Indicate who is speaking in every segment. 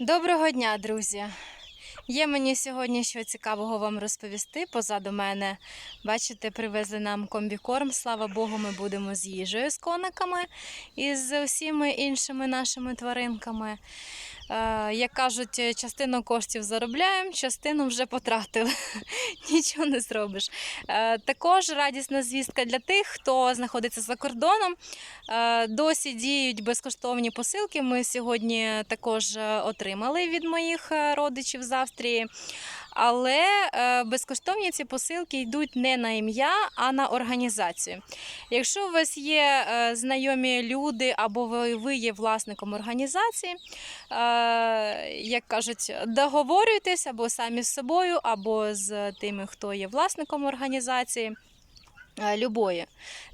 Speaker 1: Доброго дня, друзі! Є мені сьогодні що цікавого вам розповісти. Позаду мене, бачите, привезли нам комбікорм. Слава Богу, ми будемо з їжею, з кониками і з усіма іншими нашими тваринками. Е, Як кажуть, частину коштів заробляємо, частину вже потратили. Нічого не зробиш. Е, Також радісна звістка для тих, хто знаходиться за кордоном. Е, Досі діють безкоштовні посилки. Ми сьогодні також е, отримали від моїх е, родичів з Австрії. Але е, безкоштовні ці посилки йдуть не на ім'я, а на організацію. Якщо у вас є е, знайомі люди або ви, є власником організації, е, як кажуть, договорюйтесь або самі з собою, або з тими, хто є власником організації. Любої.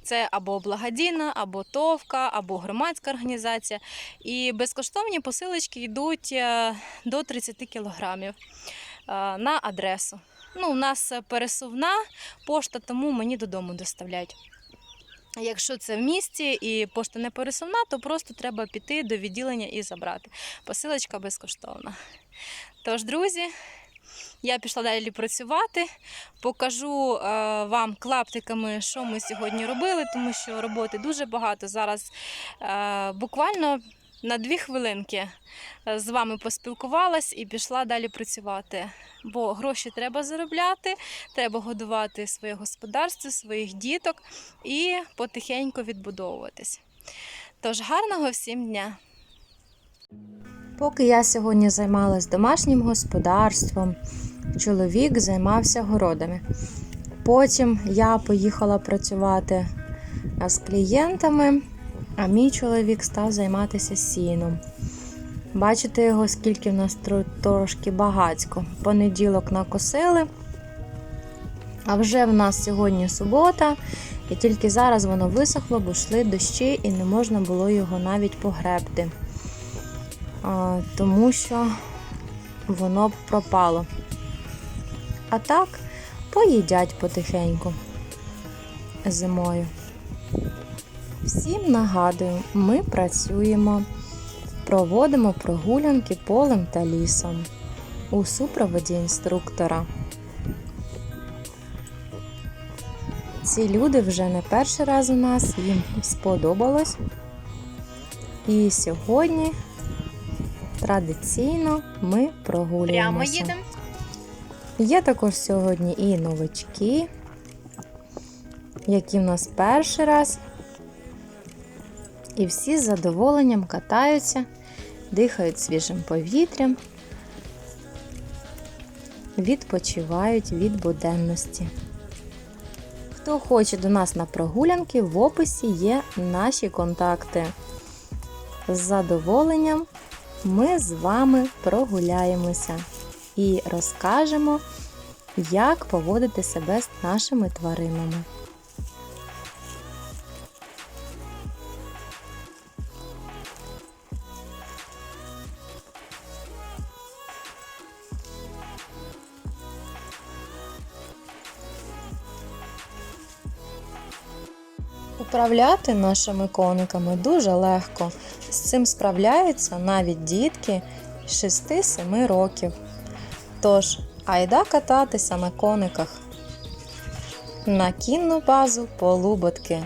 Speaker 1: Це або благодійна, або товка, або громадська організація. І безкоштовні посилочки йдуть до 30 кілограмів на адресу. Ну, у нас пересувна пошта, тому мені додому доставляють. Якщо це в місті і пошта не пересувна, то просто треба піти до відділення і забрати. Посилочка безкоштовна. Тож, друзі, я пішла далі працювати. Покажу е, вам клаптиками, що ми сьогодні робили, тому що роботи дуже багато. Зараз е, буквально на дві хвилинки е, з вами поспілкувалась і пішла далі працювати. Бо гроші треба заробляти, треба годувати своє господарство, своїх діток і потихеньку відбудовуватись. Тож гарного всім дня!
Speaker 2: Поки я сьогодні займалась домашнім господарством, чоловік займався городами. Потім я поїхала працювати з клієнтами, а мій чоловік став займатися сіном. Бачите його, скільки в нас трошки багацько. Понеділок накосили, а вже в нас сьогодні субота, і тільки зараз воно висохло, бо йшли дощі і не можна було його навіть погребти тому що воно пропало. А так поїдять потихеньку зимою. Всім нагадую, ми працюємо, проводимо прогулянки полем та лісом у супроводі інструктора. Ці люди вже не перший раз у нас, їм сподобалось. І сьогодні традиційно ми прогулюємося.
Speaker 1: Прямо їдемо.
Speaker 2: Є також сьогодні і новачки, які в нас перший раз. І всі з задоволенням катаються, дихають свіжим повітрям, відпочивають від буденності. Хто хоче до нас на прогулянки, в описі є наші контакти. З задоволенням ми з вами прогуляємося і розкажемо, як поводити себе з нашими тваринами. Управляти нашими кониками дуже легко. З цим справляються навіть дітки 6-7 років. Тож, айда кататися на кониках. На кінну базу Полуботки.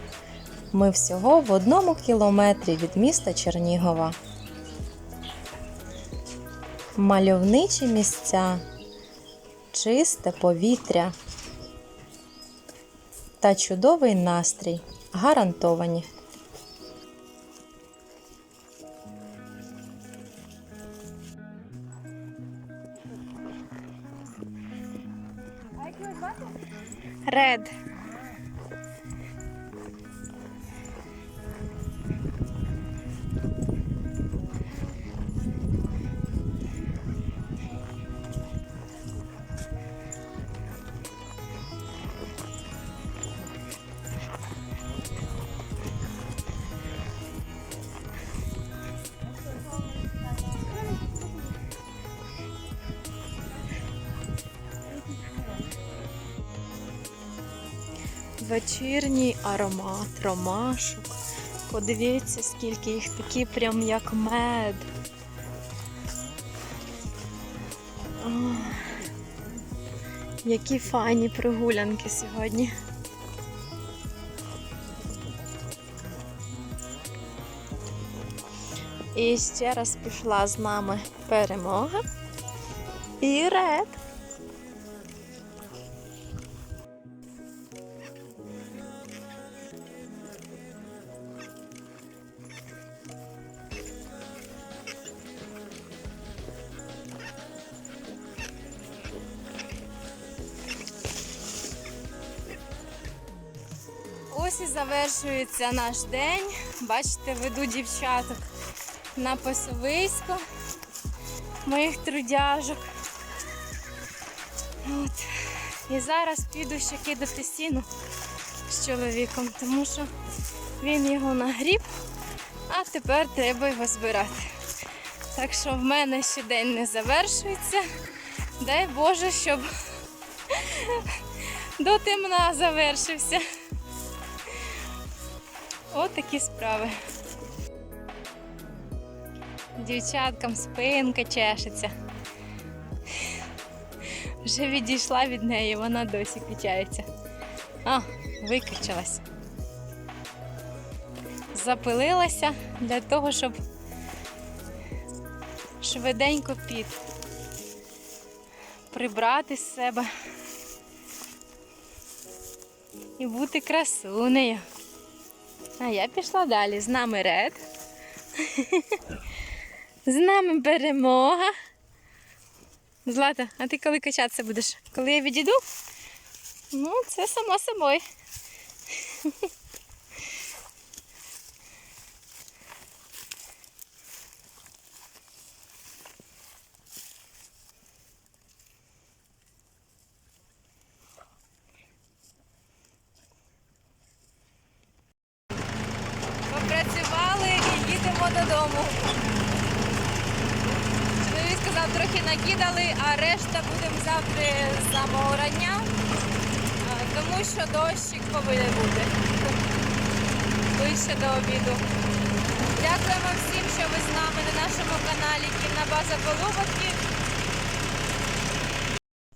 Speaker 2: Ми всього в одному кілометрі від міста Чернігова. Мальовничі місця, чисте повітря та чудовий настрій гарантовані.
Speaker 1: Ред. вечірній аромат ромашок. Подивіться, скільки їх такі прям як мед. О, які файні прогулянки сьогодні. І ще раз пішла з нами перемога і ред. Ось і завершується наш день. Бачите, веду дівчаток на пасовисько моїх трудяжок. От. І зараз піду ще кидати сіну з чоловіком, тому що він його нагріб, а тепер треба його збирати. Так що в мене ще день не завершується. Дай Боже, щоб до темна завершився. От такі справи. Дівчаткам спинка чешеться. Вже відійшла від неї, вона досі качається. А, викричалась. Запилилася для того, щоб швиденько під прибрати з себе і бути красунею. А я пішла далі. З нами ред. З нами перемога. Злата, а ти коли качатися будеш? Коли я відійду? Ну, це само собою. Попрацювали і їдемо додому. Чоловік сказав, трохи накидали, а решта будемо завтра з самого рання, тому що дощик повинен бути ближче до обіду. Дякуємо всім, що ви з нами на нашому каналі Кінна база Полуботки.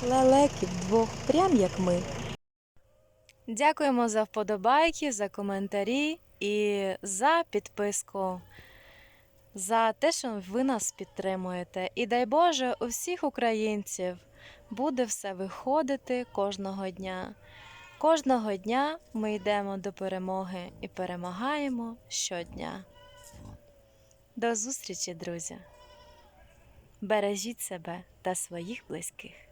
Speaker 2: Лелеки вдвох, прям як ми.
Speaker 1: Дякуємо за вподобайки, за коментарі і за підписку, за те, що ви нас підтримуєте. І дай Боже, у всіх українців буде все виходити кожного дня. Кожного дня ми йдемо до перемоги і перемагаємо щодня. До зустрічі, друзі! Бережіть себе та своїх близьких.